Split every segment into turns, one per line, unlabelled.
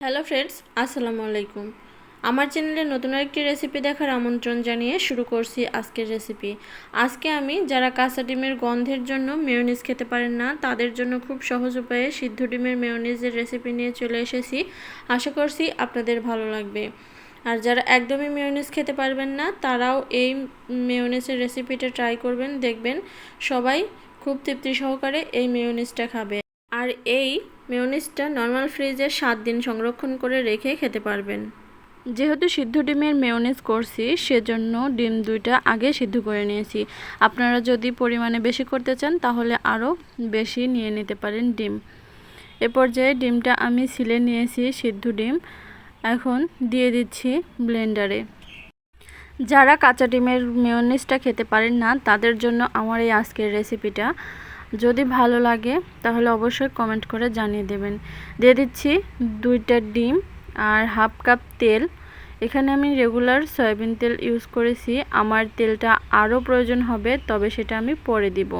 Hello friends আসসালামু আলাইকুম। আমার চ্যানেলে নতুন একটি রেসিপি দেখার আমন্ত্রণ জানিয়ে শুরু করছি আজকের রেসিপি আজকে আমি যারা কাঁচা ডিমের গন্ধের জন্য মেয়নিজ খেতে পারেন না, তাদের জন্য খুব সহজ উপায়ে সিদ্ধ ডিমের মেয়নিজের রেসিপি নিয়ে চলে এসেছি। আশা করছি আপনাদের ভালো লাগবে। আর যারা একদমই মেয়নিজ খেতে পারবেন না, তারাও এই মেয়নিজের রেসিপিটা ট্রাই করবেন, দেখবেন সবাই খুব তৃপ্তি সহকারে এই মেয়নিজটা খাবে। আর এই মেয়নিজটা নর্মাল ফ্রিজে সাত দিন সংরক্ষণ করে রেখে খেতে পারবেন। যেহেতু সিদ্ধ ডিমের মেয়নিজ করছি, সেজন্য ডিম দুইটা আগে সিদ্ধ করে নিয়েছি। আপনারা যদি পরিমাণে বেশি করতে চান, তাহলে আরও বেশি নিয়ে নিতে পারেন ডিম। এ পর্যায়ে ডিমটা আমি সিলে নিয়েছি সিদ্ধ ডিম। এখন দিয়ে দিচ্ছি ব্লেন্ডারে। যারা কাঁচা ডিমের মেয়নিজটা খেতে পারেন না, তাদের জন্য আমার এই আজকের রেসিপিটা। যদি ভালো লাগে, তাহলে অবশ্যই কমেন্ট করে জানিয়ে দেবেন। দিয়ে দিচ্ছি দুইটা ডিম আর হাফ কাপ তেল। এখানে আমি রেগুলার সয়াবিন তেল ইউজ করেছি। আমার তেলটা আরও প্রয়োজন হবে, তবে সেটা আমি পরে দিব।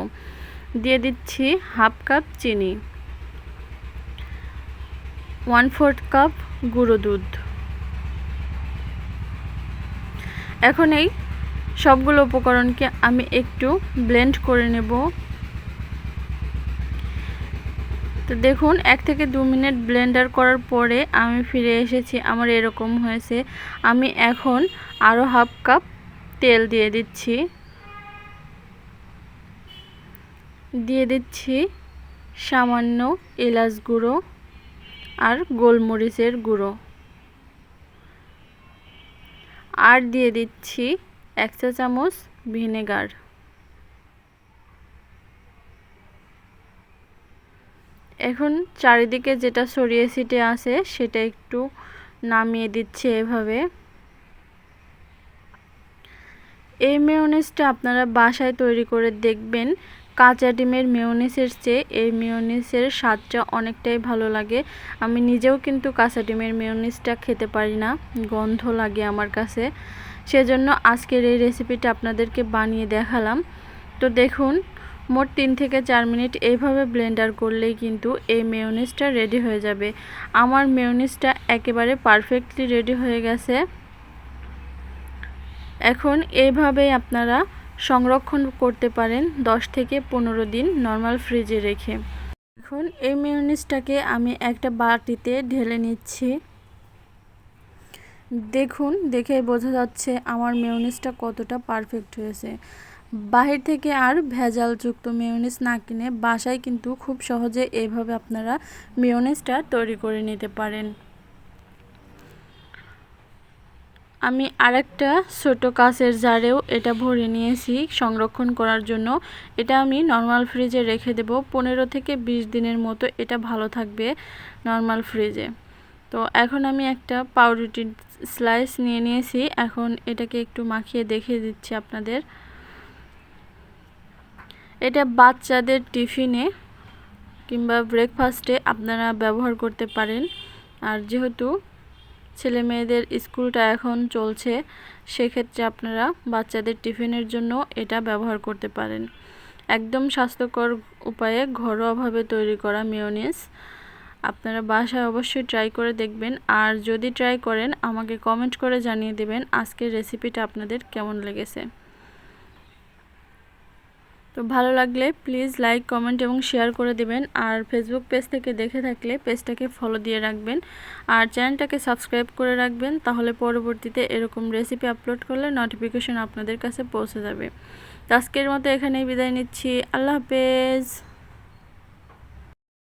দিয়ে দিচ্ছি হাফ কাপ চিনি। ওয়ান ফোর্থ কাপ গুঁড়ো দুধ। এখন এই সবগুলো উপকরণকে আমি একটু ব্লেন্ড করে নেব। তো দেখুন, এক থেকে দু মিনিট ব্লেন্ডার করার পরে আমি ফিরে এসেছি। আমার এরকম হয়েছে। আমি এখন আরও হাফ কাপ তেল দিয়ে দিচ্ছি। দিয়ে দিচ্ছি সামান্য এলাচ গুঁড়ো আর গোলমরিচের গুঁড়ো। আর দিয়ে দিচ্ছি এক চা চামচ ভিনেগার। এখন চারিদিকে যেটা ছড়িয়ে ছিটে আছে, সেটা একটু নামিয়ে দিচ্ছে এভাবে। এই মেয়নিজটা আপনারা বাসায় তৈরি করে দেখবেন। কাঁচা ডিমের মেয়নিসের চেয়ে এই মেয়নিসের স্বাদটা অনেকটাই ভালো লাগে। আমি নিজেও কিন্তু কাঁচা ডিমের মেয়নিসটা খেতে পারি না, গন্ধ লাগে আমার কাছে। সেজন্য আজকের এই রেসিপিটা আপনাদেরকে বানিয়ে দেখালাম। তো দেখুন মোট তিন থেকে চার মিনিট এইভাবে ব্লেন্ডার করলেই কিন্তু এই মেয়নিজটা রেডি হয়ে যাবে। আমার মেয়নিজটা একেবারে পারফেক্টলি রেডি হয়ে গেছে। এখন এইভাবেই আপনারা সংরক্ষণ করতে পারেন 10 থেকে পনেরো দিন নর্মাল ফ্রিজে রেখে। এখন এই মেয়নিজটাকে আমি একটা বাটিতে ঢেলে নিচ্ছি। দেখুন দেখে বোঝা যাচ্ছে আমার মেয়নিজটা কতটা পারফেক্ট হয়েছে। বাহির থেকে আর ভেজালযুক্ত মেয়নিজ না কিনে বাসায় কিন্তু খুব সহজে এইভাবে আপনারা মেয়নিজটা তৈরি করে নিতে পারেন। আমি আরেকটা ছোট কাঁচের জারেও এটা ভরে নিয়েছি সংরক্ষণ করার জন্য। এটা আমি নর্মাল ফ্রিজে রেখে দেব। পনেরো থেকে বিশ দিনের মতো এটা ভালো থাকবে নর্মাল ফ্রিজে। তো এখন আমি একটা পাউরুটির স্লাইস নিয়ে নিয়েছি। এখন এটাকে একটু মাখিয়ে দেখিয়ে দিচ্ছি আপনাদের। এটা বাচ্চাদের টিফিনে কিংবা ব্রেকফাস্টে আপনারা ব্যবহার করতে পারেন। আর যেহেতু ছেলে মেয়েদের স্কুলটা এখন চলছে, সেক্ষেত্রে আপনারা বাচ্চাদের টিফিনের জন্য এটা ব্যবহার করতে পারেন। একদম স্বাস্থ্যকর উপায়ে ঘরোয়াভাবে তৈরি করা মেয়নিস আপনারা বাসায় অবশ্যই ট্রাই করে দেখবেন। আর যদি ট্রাই করেন, আমাকে কমেন্ট করে জানিয়ে দেবেন আজকের রেসিপিটা আপনাদের কেমন লেগেছে। তো ভালো লাগলে প্লিজ লাইক কমেন্ট এবং শেয়ার করে দেবেন। আর ফেসবুক পেজ থেকে দেখে থাকলে পেজটাকে ফলো দিয়ে রাখবেন। আর চ্যানেলটাকে সাবস্ক্রাইব করে রাখবেন, তাহলে পরবর্তীতে এরকম রেসিপি আপলোড করলে নোটিফিকেশন আপনাদের কাছে পৌঁছে যাবে। তো আজকের মতো এখানেই বিদায় নিচ্ছি। আল্লাহ হাফেজ।